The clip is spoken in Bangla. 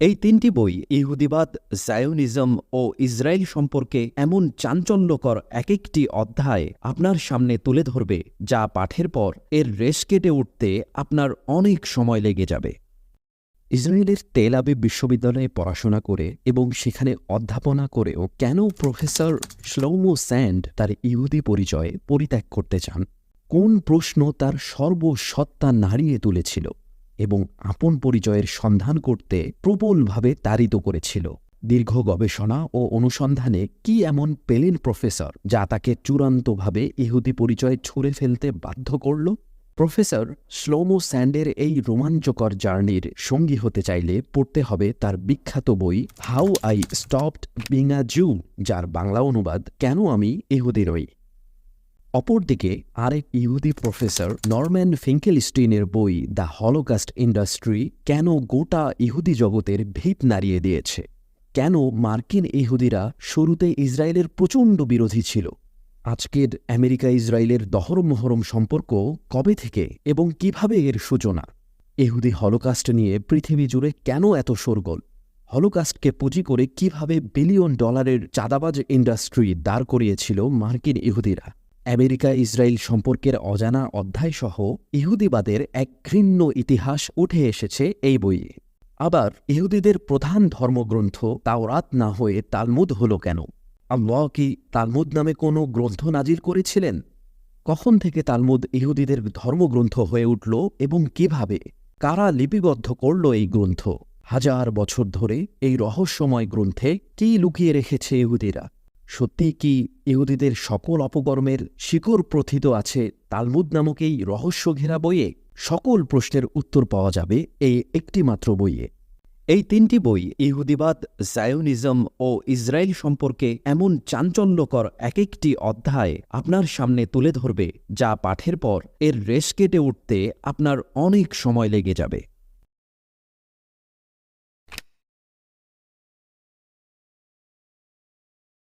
এই তিনটি বই, ইহুদিবাদ, জায়োনিজম ও ইসরায়েল সম্পর্কে এমন চাঞ্চল্যকর এক একটি অধ্যায় আপনার সামনে তুলে ধরবে, যা পাঠের পর এর রেশ কেটে উঠতে আপনার অনেক সময় লেগে যাবে। ইসরায়েলের তেল আবিব বিশ্ববিদ্যালয়ে পড়াশোনা করে এবং সেখানে অধ্যাপনা করেও কেন প্রফেসর শ্লৌমো স্যান্ড তার ইহুদি পরিচয়ে পরিত্যাগ করতে চান? কোন প্রশ্ন তার সর্বসত্তা নাড়িয়ে তুলেছিল? এবং আপন পরিচয়ের সন্ধান করতে প্রবলভাবে তাড়িত করেছিল। দীর্ঘ গবেষণা ও অনুসন্ধানে কি এমন পেলেন প্রফেসর যা তাকে চূড়ান্তভাবে ইহুদি পরিচয় ছুঁড়ে ফেলতে বাধ্য করল? প্রফেসর স্লোমো স্যান্ডের এই রোমাঞ্চকর জার্নির সঙ্গী হতে চাইলে পড়তে হবে তার বিখ্যাত বই how I stopped being a Jew যার বাংলা অনুবাদ কেন আমি ইহুদি রই অপরদিকে আরেক ইহুদি প্রফেসর নরম্যান ফিঙ্কেলস্টিনের বই দ্য হলোকাস্ট ইন্ডাস্ট্রি কেন গোটা ইহুদি জগতের ভিত নাড়িয়ে দিয়েছে? কেন মার্কিন ইহুদিরা শুরুতে ইসরায়েলের প্রচণ্ড বিরোধী ছিল? আজকের আমেরিকা ইসরায়েলের দহরম মহরম সম্পর্ক কবে থেকে এবং কীভাবে এর সূচনা? ইহুদি হলোকাস্ট নিয়ে পৃথিবী জুড়ে কেন এত শোরগোল? হলোকাস্টকে পুঁজি করে কীভাবে বিলিয়ন ডলারের চাঁদাবাজ ইন্ডাস্ট্রি দাঁড় করিয়েছিল মার্কিন ইহুদিরা? আমেরিকা ইসরায়েল সম্পর্কের অজানা অধ্যায়সহ ইহুদিবাদের এক ঘৃণ্য ইতিহাস উঠে এসেছে এই বইয়ে। আবার ইহুদিদের প্রধান ধর্মগ্রন্থ তাওরাত না হয়ে তালমুদ হল কেন? আল্লাহ কি তালমুদ নামে কোনো গ্রন্থ নাজির করেছিলেন? কখন থেকে তালমুদ ইহুদিদের ধর্মগ্রন্থ হয়ে উঠল এবং কীভাবে? কারা লিপিবদ্ধ করল এই গ্রন্থ? হাজার বছর ধরে এই রহস্যময় গ্রন্থে কি লুকিয়ে রেখেছে ইহুদিরা? সত্যিই কি ইহুদিদের সকল অপকর্মের শিকড় প্রথিত আছে তালমুদ নামক এই রহস্য ঘেরা বইয়ে? সকল প্রশ্নের উত্তর পাওয়া যাবে এই একটিমাত্র বইয়ে। এই তিনটি বই, ইহুদিবাদ, জায়োনিজম ও ইসরায়েল সম্পর্কে এমন চাঞ্চল্যকর এক একটি অধ্যায় আপনার সামনে তুলে ধরবে, যা পাঠের পর এর রেশ কেটে উঠতে আপনার অনেক সময় লেগে যাবে।